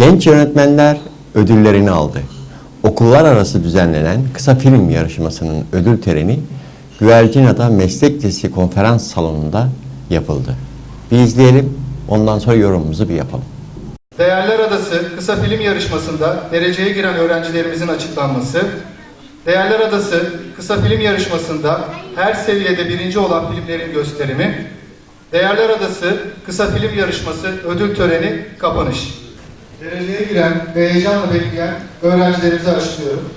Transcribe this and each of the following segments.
Genç yönetmenler ödüllerini aldı. Okullar arası düzenlenen kısa film yarışmasının ödül töreni Güvercinada Meslek Lisesi konferans salonunda yapıldı. Bir izleyelim, ondan sonra yorumumuzu bir yapalım. Değerler Adası kısa film yarışmasında dereceye giren öğrencilerimizin açıklanması, Değerler Adası kısa film yarışmasında her seviyede birinci olan filmlerin gösterimi, Değerler Adası kısa film yarışması ödül töreni kapanış. Dereceye giren ve heyecanla bekleyen öğrencilerimizi açıklıyorum.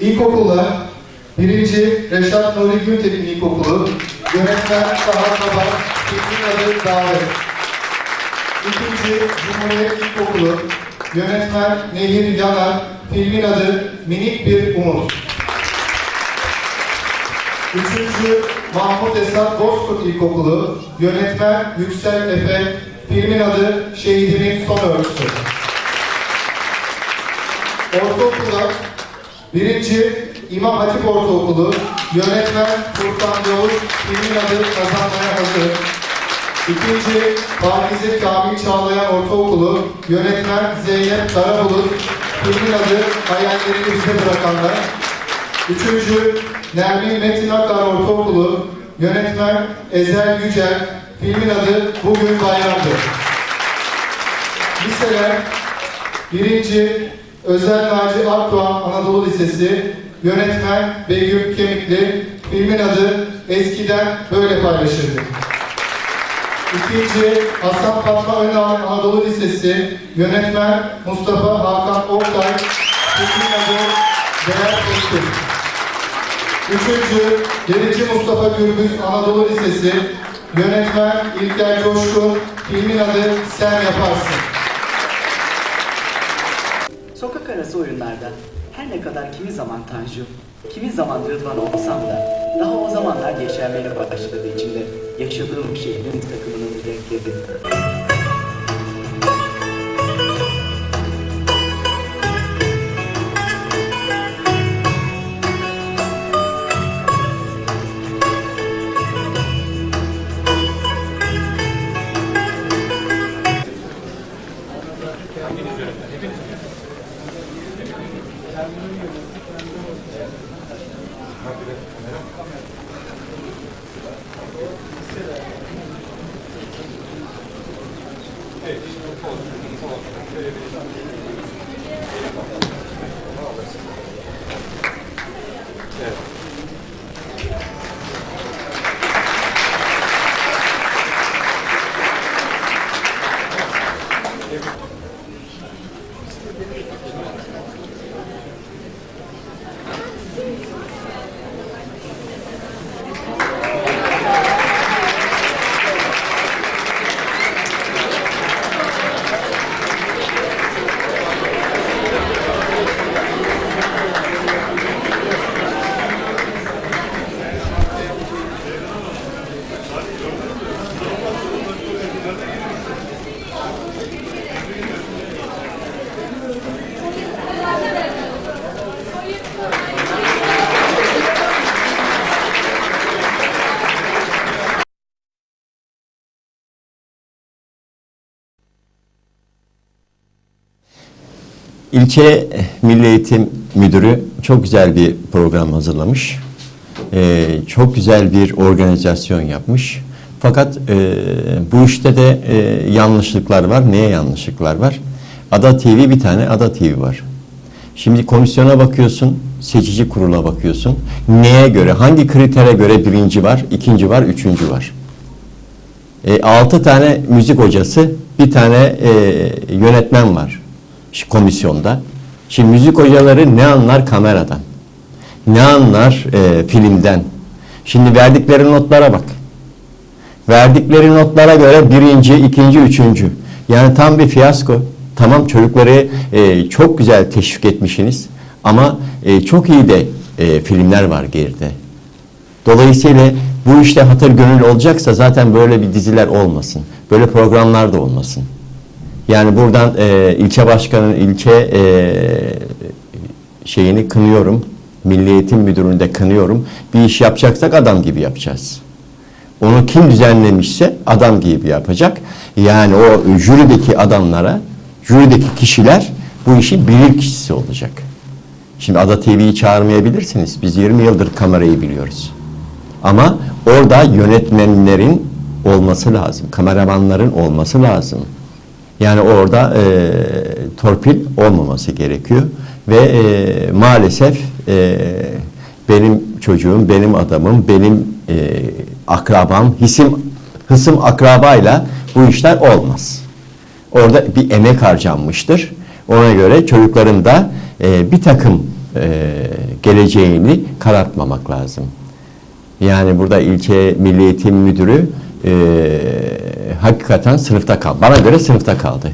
İlkokullar 1. Reşat Nuri Güntekin İlkokulu Yönetmen Sahat Baba Filmin adı Davet İkinci Cumhuriyet İlkokulu Yönetmen Nehir Yanar Filmin adı Minik Bir Umut Üçüncü Mahmut Esat Bozkurt İlkokulu Yönetmen Yüksel Efe Filmin adı Şehidimin Son Örtüsü Ortaokulda birinci İmam Hatip Ortaokulu. Yönetmen Furkan Yavuz. Filmin adı Kazanmaya Hazır. İkinci Pakize Kamil Çağlayan Ortaokulu. Yönetmen Zeynep Karabulut. Filmin adı Hayallerini Bize Bırakanlar. Üçüncü Nermin Metin Akar Ortaokulu. Yönetmen Ezel Yücel. Filmin adı Bugün Bayramdır. Liseler. Birinci Özel Naci Akdoğan Anadolu Lisesi Yönetmen Begüm Kemikli Filmin adı Eskiden Böyle Paylaşırdı İkinci Hasan Fatma Önal Anadolu Lisesi Yönetmen Mustafa Hakan Oktay Filmin adı Değer Teşkil Üçüncü Birinci Mustafa Gürbüz Anadolu Lisesi Yönetmen İlker Coşkun Filmin adı Sen Yaparsın Sokak arası oyunlarda her ne kadar kimi zaman Tanju, kimi zaman Rıdvan olsam da daha o zamanlar yeşermeye başladığı için de yaşadığım şehrin takımının renkleri. Evet, İlçe Milli Eğitim Müdürü çok güzel bir program hazırlamış. Ee, çok güzel bir organizasyon yapmış. Fakat e, bu işte de e, yanlışlıklar var. Neye yanlışlıklar var? Ada TV bir tane Ada TV var. Şimdi komisyona bakıyorsun, seçici kurula bakıyorsun. Neye göre, hangi kritere göre birinci var, ikinci var, üçüncü var? E, altı tane müzik hocası, bir tane e, yönetmen var komisyonda. Şimdi müzik hocaları ne anlar kameradan? Ne anlar e, filmden? Şimdi verdikleri notlara bak. Verdikleri notlara göre birinci, ikinci, üçüncü. Yani tam bir fiyasko. Tamam çocukları e, çok güzel teşvik etmişsiniz ama e, çok iyi de e, filmler var geride. Dolayısıyla bu işte hatır gönül olacaksa zaten böyle bir diziler olmasın. Böyle programlar da olmasın. Yani buradan e, ilçe başkanının ilçe e, şeyini kınıyorum. Milli Eğitim Müdürünü de kınıyorum. Bir iş yapacaksak adam gibi yapacağız. Onu kim düzenlemişse adam gibi yapacak. Yani o jürideki adamlara jürideki kişiler bu işin bilir kişisi olacak. Şimdi Ada TV'yi çağırmayabilirsiniz. Biz 20 yıldır kamerayı biliyoruz. Ama orada yönetmenlerin olması lazım. Kameramanların olması lazım. Yani orada e, torpil olmaması gerekiyor. Ve e, maalesef e, benim çocuğum, benim adamım, benim e, akrabam, hisim, hısım akrabayla bu işler olmaz. Orada bir emek harcanmıştır. Ona göre çocukların da e, bir takım e, geleceğini karartmamak lazım. Yani burada ilçe Milli Müdürü e, hakikaten sınıfta kaldı. Bana göre sınıfta kaldı.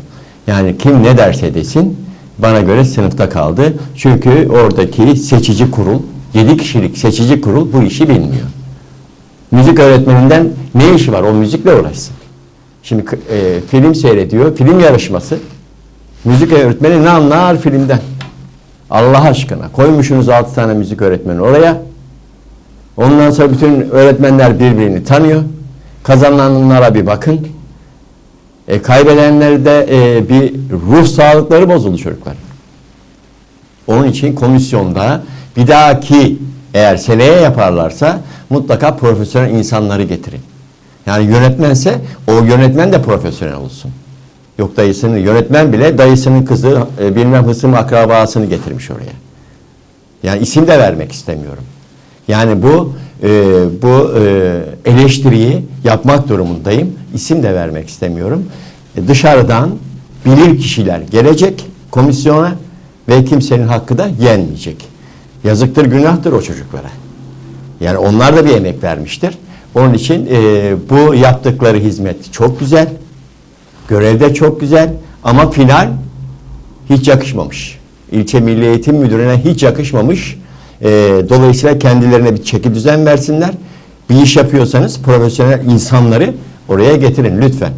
Yani kim ne derse desin bana göre sınıfta kaldı. Çünkü oradaki seçici kurul, 7 kişilik seçici kurul bu işi bilmiyor. Müzik öğretmeninden ne işi var? O müzikle uğraşsın. Şimdi e, film seyrediyor, film yarışması. Müzik öğretmeni ne anlar filmden? Allah aşkına koymuşsunuz 6 tane müzik öğretmeni oraya. Ondan sonra bütün öğretmenler birbirini tanıyor. Kazananlara bir bakın. E, kaybedenlerde e, bir ruh sağlıkları bozuldu çocuklar. Onun için komisyonda bir dahaki eğer seneye yaparlarsa mutlaka profesyonel insanları getirin. Yani yönetmense o yönetmen de profesyonel olsun. Yok dayısını yönetmen bile dayısının kızı e, bilmem hısım akrabasını getirmiş oraya. Yani isim de vermek istemiyorum. Yani bu e, bu e, eleştiriyi yapmak durumundayım. İsim de vermek istemiyorum. E, dışarıdan bilir kişiler gelecek komisyona ve kimsenin hakkı da yenmeyecek. Yazıktır, günahtır o çocuklara. Yani onlar da bir emek vermiştir. Onun için e, bu yaptıkları hizmet çok güzel. Görevde çok güzel ama final hiç yakışmamış. İlçe Milli Eğitim Müdürü'ne hiç yakışmamış. E, dolayısıyla kendilerine bir çeki düzen versinler. Bir iş yapıyorsanız profesyonel insanları oraya getirin lütfen.